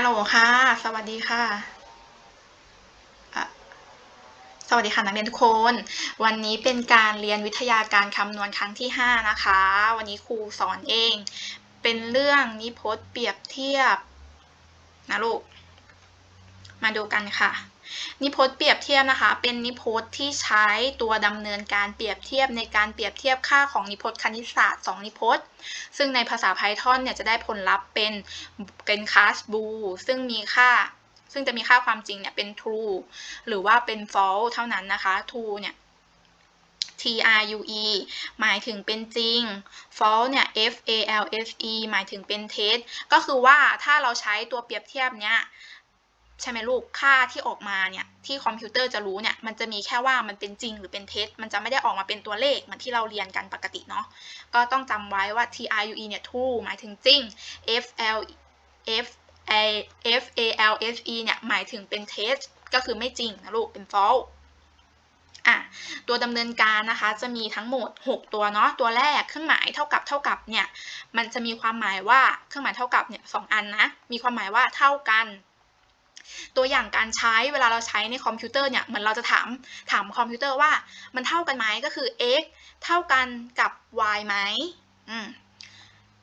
ฮัลโหลค่ะ สวัสดีค่ะอะ สวัสดีค่ะนักเรียนทุกคน วันนี้เป็นการเรียนวิทยาการคำนวณครั้งที่ 5 นะคะ วันนี้ครูสอนเอง เป็นเรื่องนิพจน์เปรียบเทียบนะลูก มาดูกันค่ะ นิพจน์เปรียบเทียบนะคะ เป็นนิพจน์ที่ใช้ตัวดำเนินการเปรียบเทียบในการเปรียบเทียบค่าของนิพจน์คณิตศาสตร์2นิพจน์ ซึ่งในภาษา Python เนี่ยจะได้ผลลัพธ์เป็นเป็นคลาส bool ซึ่งมีค่า ซึ่งจะมีค่าความจริงเนี่ยเป็น true หรือว่าเป็น false เท่านั้นนะคะ true เนี่ย T R U E หมายถึงเป็นจริง false เนี่ย F A L S E หมายถึงเป็นเท็จก็คือว่าถ้าเราใช้ตัวเปรียบเทียบเนี้ย ใช่ไหมลูกค่าที่ออกมาเนี่ยที่คอมพิวเตอร์จะรู้เนี่ยมันจะมีแค่ว่ามันเป็นจริงหรือเป็นเท็จมันจะไม่ได้ออกมาเป็นตัวเลขเหมือนที่เราเรียนกันปกติเนาะก็ต้องจำไว้ว่า T R U E เนี่ย true หมายถึงจริง F L F A F A L S E เนี่ยหมายถึงเป็นเท็จก็คือไม่จริงนะลูกเป็น false อะตัวดำเนินการนะคะจะมีทั้งหมด 6 ตัวเนาะตัวแรกเครื่องหมายเท่ากับเท่ากับเนี่ยมันจะมีความหมายว่าเครื่องหมายเท่ากับเนี่ยสองอันนะมีความหมายว่าเท่ากัน ตัวอย่างการใช้เวลาเราใช้ในคอมพิวเตอร์เนี่ยเหมือนเราจะถามถามคอมพิวเตอร์ว่ามันเท่ากันไหมก็คือ x เท่ากันกับ y ไหมอืม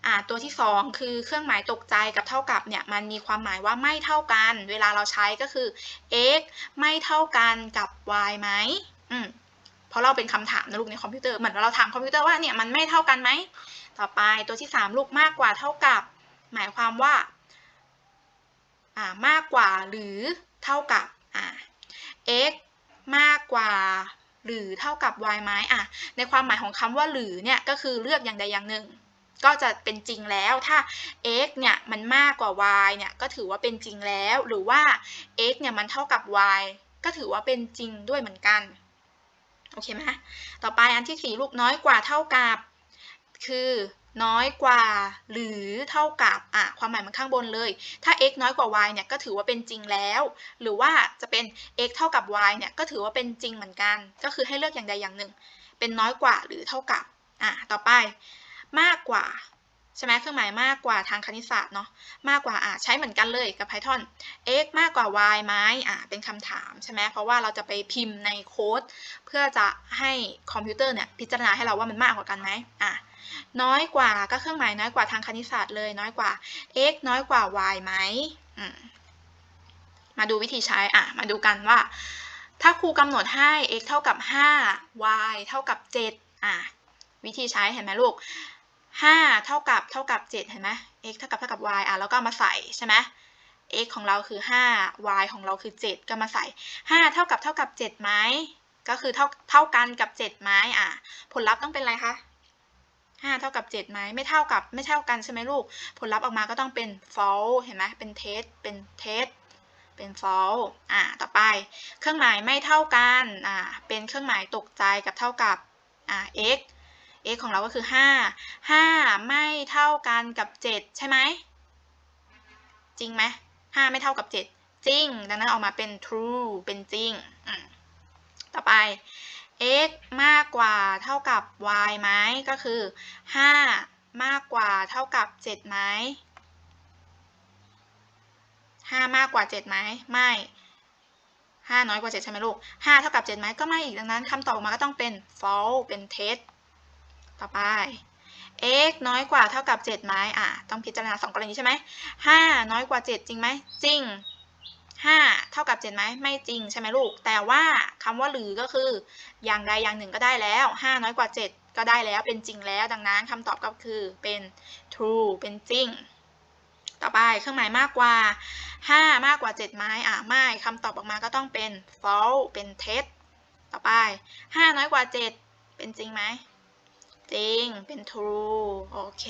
อ่าตัวที่ 2 คือเครื่องหมายตกใจกับเท่ากับเนี่ยมันมีความหมายว่าไม่เท่ากัน เวลาเราใช้ก็คือ x ไม่เท่ากันกับ y ไหมอืมเพราะเราเป็นคำถามนะลูกในคอมพิวเตอร์เหมือนเราถามคอมพิวเตอร์ว่าเนี่ยมันไม่เท่ากันไหมต่อไปตัวที่ 3 ลูกมากกว่าเท่ากับ หมายความว่า มากกว่าหรือเท่ากับ x มากกว่าหรือเท่ากับ y ไหมอะ ในความหมายของคำว่าหรือเนี่ยก็คือเลือกอย่างใดอย่างหนึ่ง ก็จะเป็นจริงแล้วถ้า x เนี่ยมันมากกว่า y เนี่ยก็ถือว่าเป็นจริงแล้ว หรือว่า x เนี่ยมันเท่ากับ y ก็ถือว่าเป็นจริงด้วยเหมือนกัน โอเคไหมต่อไปอันที่สี่ลูกน้อยกว่าเท่ากับ คือน้อยกว่าหรือเท่ากับอะความหมายมันข้างบนเลย ถ้า x น้อยกว่า y เนี่ยก็ถือว่าเป็นจริงแล้ว หรือว่าจะเป็น x เท่ากับ y เนี่ยก็ถือว่าเป็นจริงเหมือนกัน ก็คือให้เลือกอย่างใดอย่างหนึ่ง เป็นน้อยกว่าหรือเท่ากับอะต่อไป มากกว่า ใช่ไหมเครื่องหมายมากกว่าทางคณิตศาสตร์เนาะมากกว่าอะใช้เหมือนกันเลยกับ Python x มากกว่า y ไหมอะเป็นคำถามใช่ไหมเพราะว่าเราจะไปพิมพ์ในโค้ด เพื่อจะให้คอมพิวเตอร์เนี่ยพิจารณาให้เราว่ามันมากกว่ากันไหมอะน้อยกว่าก็เครื่องหมายน้อยกว่าทางคณิตศาสตร์เลยน้อยกว่า x น้อยกว่า y ไหมอืมมาดูวิธีใช้อะมาดูกันว่า ถ้าครูกำหนดให้ x เท่ากับ 5 y เท่ากับ 7อะวิธีใช้เห็นไหมลูก 5 เท่ากับเท่ากับ 7 เห็นไหม x เท่ากับเท่ากับ y อะแล้วก็มาใส่ใช่ไหม x ของเราคือ 5 y ของเราคือ 7 ก็มาใส่ 5 เท่ากับเท่ากับ7ไหมก็คือเท่าเท่ากันกับ7ไหมอะ ผลลัพธ์ต้องเป็นอะไรคะ5 เท่ากับ7ไหมไม่เท่ากับไม่เท่ากันใช่ไหมลูก ผลลัพธ์ออกมาก็ต้องเป็น false เห็นไหมเป็นเท็จเป็นเท็จเป็น false อ่าต่อไป เครื่องหมายไม่เท่ากันอ่าเป็นเครื่องหมายตกใจกับเท่ากับอ่า x x ของเราก็คือ 5 5 ไม่เท่ากันกับ 7 ใช่ไหม จริงไหม 5 ไม่เท่ากับ 7 จริง ดังนั้นออกมาเป็น true เป็นจริง ต่อไป x มากกว่าเท่ากับ y ไหม ก็คือ 5 มากกว่าเท่ากับ 7 ไหม 5 มากกว่า 7 ไหม ไม่ 5 น้อยกว่า 7 ใช่ไหมลูก 5 เท่ากับ 7 ไหม ก็ไม่อีกดังนั้นคำตอบออกมาก็ต้องเป็น false เป็นเท็จ ต่อไป x น้อยกว่าเท่ากับ7ไหมอะ ต้องพิจารณา 2 กรณีใช่ไหม5น้อยกว่า 7 จริงไหม จริง 5 เท่ากับ7ไหม ไม่จริงใช่ไหมลูก แต่ว่าคำว่าหรือก็คือ อย่างใดอย่างหนึ่งก็ได้แล้ว 5 น้อยกว่า 7 ก็ได้แล้ว เป็นจริงแล้ว ดังนั้นคำตอบก็คือเป็น true เป็นจริง ต่อไปเครื่องหมายมากกว่า 5 มากกว่า7ไหมอะ ไม่คำตอบออกมาก็ต้องเป็น false เป็นเท็จ ต่อไป 5 น้อยกว่า 7 เป็นจริงไหม จริง เป็น true โอเค